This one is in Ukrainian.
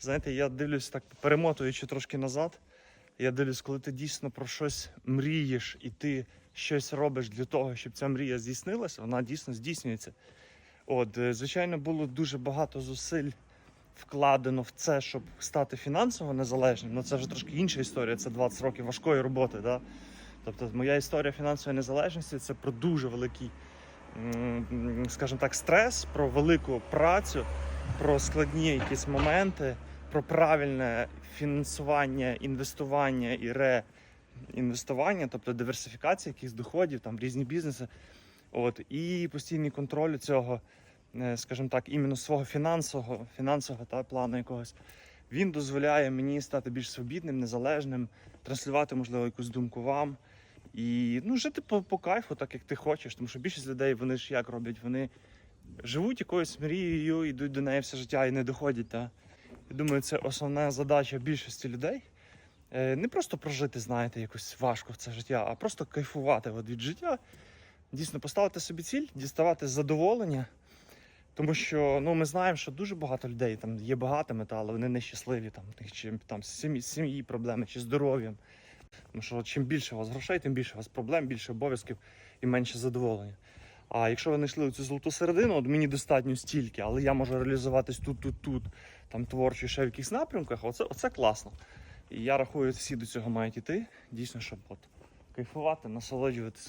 Знаєте, я дивлюсь так, перемотуючи трошки назад. Я дивлюсь, коли ти дійсно про щось мрієш і ти щось робиш для того, щоб ця мрія здійснилася, вона дійсно здійснюється. От, е, звичайно, було дуже багато зусиль вкладено в це, щоб стати фінансово незалежним. Ну це вже трошки інша історія. Це 20 років важкої роботи. Да? Тобто, моя історія фінансової незалежності це про дуже великий, скажімо так, стрес, про велику працю, про складні якісь моменти, про правильне фінансування, інвестування і реінвестування, тобто диверсифікація якихось доходів, там різні бізнеси. От, і постійний контроль цього, е, скажімо так, іменно свого фінансового, фінансового та, плану якогось. Він дозволяє мені стати більш свобідним, незалежним, транслювати, можливо, якусь думку вам. І ну, жити по, по кайфу, так як ти хочеш. Тому що більшість людей вони ж як роблять? Вони живуть якоюсь мрією, йдуть до неї все життя і не доходять. Та? Я думаю, це основна задача більшості людей. Е, Не просто прожити, знаєте, якось важко це життя, а просто кайфувати от від життя. Дійсно, поставити собі ціль, діставати задоволення. Тому що ну, ми знаємо, що дуже багато людей там є багатими, та, але вони нещасливі, там, чи там сім'ї, з сім'ї проблеми чи здоров'ям. Тому що чим більше у вас грошей, тим більше у вас проблем, більше обов'язків і менше задоволення. А якщо ви знайшли цю золоту середину, от мені достатньо стільки, але я можу реалізуватись тут, тут, тут, там творчо, ще в якихось напрямках, оце, оце класно. І я рахую, всі до цього мають іти, дійсно, щоб от кайфувати, насолоджуватися